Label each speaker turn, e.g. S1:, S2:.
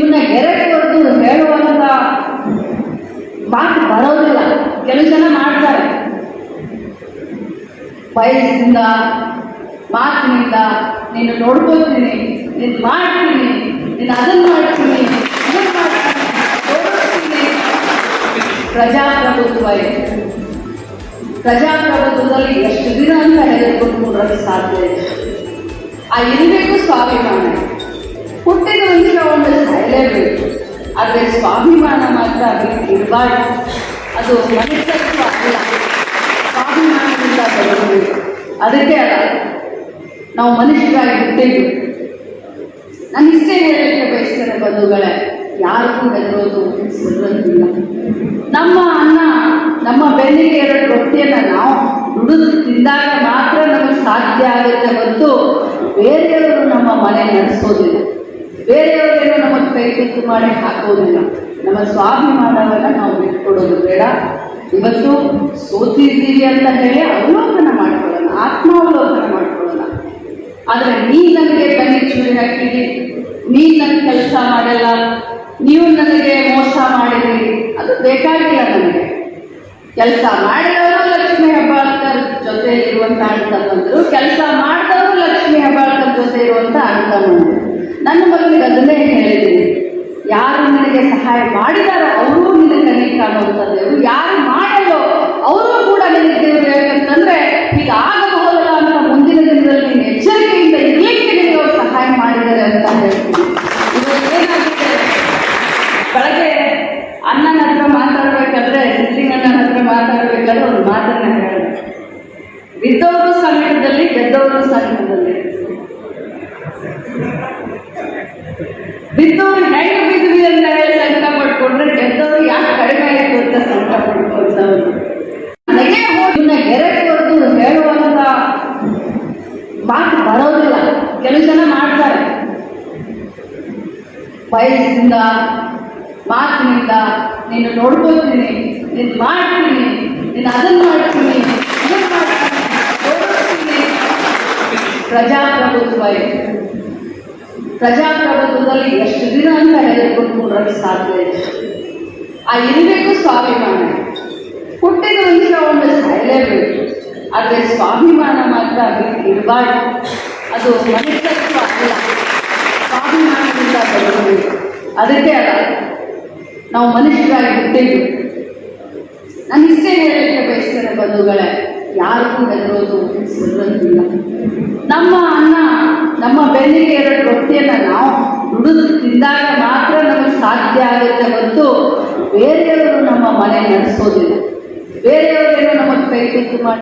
S1: ಇದನ್ನ ಹೆರಕ್ಕೆ ಹೊರತು ಹೇಳುವಂತ ಮಾತು ಬರೋದಿಲ್ಲ. ಕೆಲವು ಜನ ಮಾಡ್ತಾರೆ. ವಯಸ್ಸಿಂದ ಮಾತಿನಿಂದ, ನೀನು ನೋಡ್ಕೋತೀನಿ ನೀನು ಮಾಡ್ತೀನಿ, ನೀನು ಅದನ್ನ ಮಾಡ್ತೀನಿ. ಪ್ರಜಾಪ್ರಭುತ್ವ ಇದೆ. ಪ್ರಜಾಪ್ರಭುತ್ವದಲ್ಲಿ ಎಷ್ಟು ದಿನ ಅಂತ ಹೇಳಿಕೊಂಡು ಸಾಧ್ಯ ಇದೆ ಆ ಇರಬೇಕು ಸ್ವಾಭಿಮಾನ ಹುಟ್ಟಿದ ಒಂದು ಸಾಯಲೇಬೇಕು ಆದರೆ ಸ್ವಾಭಿಮಾನ ಮಾತ್ರ ಇರಬಾರ್ದು. ಅದು ಮನುಷ್ಯತ್ವ ಅಲ್ಲ ಸ್ವಾಭಿಮಾನದಿಂದ ಬರಬೇಕು. ಅದಕ್ಕೆ ಅಲ್ಲ, ನಾವು ಮನುಷ್ಯರಾಗಿ ಹುಟ್ಟಿದ್ದು ನಾನು ಇಷ್ಟೇ ಹೇಳಲಿಕ್ಕೆ ಬಯಸ್ತೇನೆ ಬಂಧುಗಳೇ ಯಾರಿಗೂ ಹೆದರೋದು ಸಿಗೋದಿಲ್ಲ ನಮ್ಮ ಅನ್ನ, ನಮ್ಮ ಬೆನ್ನಿಗೆ ಎರಡು ರೊಟ್ಟಿಯನ್ನು ನಾವು ದುಡಿದು ತಿಂದಾಗ ಮಾತ್ರ ನಮಗೆ ಸಾಧ್ಯ ಆಗುತ್ತೆ ಮತ್ತು ಬೇರೆಯವರು ನಮ್ಮ ಮನೆ ನಡೆಸೋದಿಲ್ಲ. ಬೇರೆಯವರೇನು ನಮಗೆ ಕೈ ತುತ್ತು ಮಾಡಿ ಹಾಕೋದಿಲ್ಲ. ನಮ್ಮ ಸ್ವಾಭಿಮಾನವನ್ನು ನಾವು ಬಿಟ್ಕೊಡೋದು ಬೇಡ. ಇವತ್ತು ಸೋತಿದ್ದೀವಿ ಅಂತ ಹೇಳಿ ಅವಲೋಕನ ಮಾಡ್ಕೊಳ್ಳೋಣ, ಆತ್ಮಾವಲೋಕನ ಮಾಡ್ಕೊಳ್ಳೋಣ. ಆದರೆ ನೀ ನನಗೆ ಬೆನ್ನಿಗೆ ಚೂರಿ ಹಾಕಿರಿ ನೀ ನನ್ನ ಕೆಲಸ ಮಾಡಲ್ಲ, ನೀವು ನನಗೆ ಮೋಸ ಮಾಡಿರಿ ಅದು ಬೇಕಾಗಿಲ್ಲ ನನಗೆ. ಕೆಲಸ ಮಾಡಿದವರು ಲಕ್ಷ್ಮೀ ಹೆಬ್ಬಾಳ್ಕರ್ ಜೊತೆ ಇರುವಂತ ಅಣ್ಣ ಕೆಲಸ ಮಾಡಿದವರು ಲಕ್ಷ್ಮೀ ಹೆಬ್ಬಾಳ್ಕರ್ ಜೊತೆ ಇರುವಂತ ಅಂತ ಬಂದರು ನನ್ನ ಮಗನಿಗೆ ಅದನ್ನೇ ಹೇಳಿದ್ದೀನಿ ಯಾರು ನಿನಗೆ ಸಹಾಯ ಮಾಡಿದಾರೋ ಅವರು ನಿನಗೆ ಕಣ್ಣಿಗೆ ಕಾಣುವಂಥ ದೇವರು. ಯಾರು ಮಾಡಲ್ಲೋ ಅವರು ಕೂಡ ನಿನಗೆ ದೇವರು ಹೇಳ್ಬೇಕಂತಂದ್ರೆ ಈಗ ಆಗಬಹುದಲ್ಲ ಅಂತ ಮುಂದಿನ ದಿನದಲ್ಲಿ ನೀನು ಎಚ್ಚರಿಕೆಯಿಂದ ಇರಲಿಕ್ಕೆ ನಿನಗೆ ಅವರು ಸಹಾಯ ಮಾಡಿದ್ದಾರೆ ಅಂತ ಹೇಳ್ತೀನಿ. ಇವತ್ತು ಏನಾಗಿದೆ ಬೆಳಗ್ಗೆ ಅಣ್ಣನ ಹತ್ರ ಮಾತಾಡಬೇಕಾದ್ರೆ ಸಿದ್ಲಿಂಗಣ್ಣನ ಹತ್ರ ಮಾತಾಡಬೇಕಾದ್ರೆ ಒಂದು ಮಾತನ್ನ ಹೇಳಿದೆ. ಬಿದ್ದವರು ಸಂಕಟದಲ್ಲಿ ಗೆದ್ದವರು ಸಂಕಟದಲ್ಲಿ ಬಿದ್ದವರು ಹೆಂಗೆ ಬಿದ್ವಿ ಅಂತ ಹೇಳಿ ಸಂಕಟ ಪಡ್ಕೊಂಡ್ರೆ ಗೆದ್ದವರು ಯಾಕೆ ಕಡಿಮೆ ಆಯಿತು ಅಂತ ಸಂಕಟ ಪಡ್ಕೊಳ್ತವ್ರು ನನಗೆ ಹೋಗಿನ ಗೆರೆ ಹೊಡೆದು ಹೇಳುವಂತ ಮಾತು ಬರೋದಿಲ್ಲ. ಕೆಲವು ಜನ ಮಾಡ್ತಾರೆ. ವಯಸ್ಸಿಂದ, ಮಾತಿನಿಂದ, ನೀನು ನೋಡ್ಕೋತೀನಿ ನೀನು ಮಾಡ್ತೀನಿ, ನೀನು ಅದನ್ನು ಮಾಡ್ತೀನಿ. ಪ್ರಜಾಪ್ರಭುತ್ವ ಇದೆ. ಪ್ರಜಾಪ್ರಭುತ್ವದಲ್ಲಿ ಎಷ್ಟು ದಿನ ಅಂತ ಹೇಳಿಕೊಂಡು ಕೂಡಕ್ಕೆ ಸಾಧ್ಯ ಇದೆ ಆ ಇರಬೇಕು ಸ್ವಾಭಿಮಾನ ಹುಟ್ಟಿದ ಮನುಷ್ಯ ಒಂದು ಸಾಯಲೇಬೇಕು ಆದರೆ ಸ್ವಾಭಿಮಾನ ಮಾತ್ರ ಇರಬಾರ್ದು. ಅದು ಮನುಷ್ಯತ್ವ ಅಲ್ಲ. ಸ್ವಾಭಿಮಾನದಿಂದ ಬರಬೇಕು. ಅದಕ್ಕೆ ಅಲ್ಲ, ನಾವು ಮನುಷ್ಯರಾಗಿ ಹುಟ್ಟಿದ್ದು. ನಾನು ಇಷ್ಟೇ ಹೇಳಲಿಕ್ಕೆ ಬಯಸ್ತೇನೆ ಬಂಧುಗಳೇ ಯಾರಿಗೂ ಹೆದರೋದು ಸಿಗೋದಿಲ್ಲ ನಮ್ಮ ಅನ್ನ ನಮ್ಮ ಬೆನ್ನಿಗೆ ಎರಡು ರೊಟ್ಟಿಯನ್ನು ನಾವು ದುಡಿದು ತಿಂದಾಗ ಮಾತ್ರ ನಮಗೆ ಸಾಧ್ಯ ಆಗುತ್ತೆ ಮತ್ತು ಬೇರೆಯವರು ನಮ್ಮ ಮನೆ ನಡೆಸೋದಿಲ್ಲ. ಬೇರೆಯವರೇನೋ ನಮಗೆ ಕೈ ಮಾಡಿ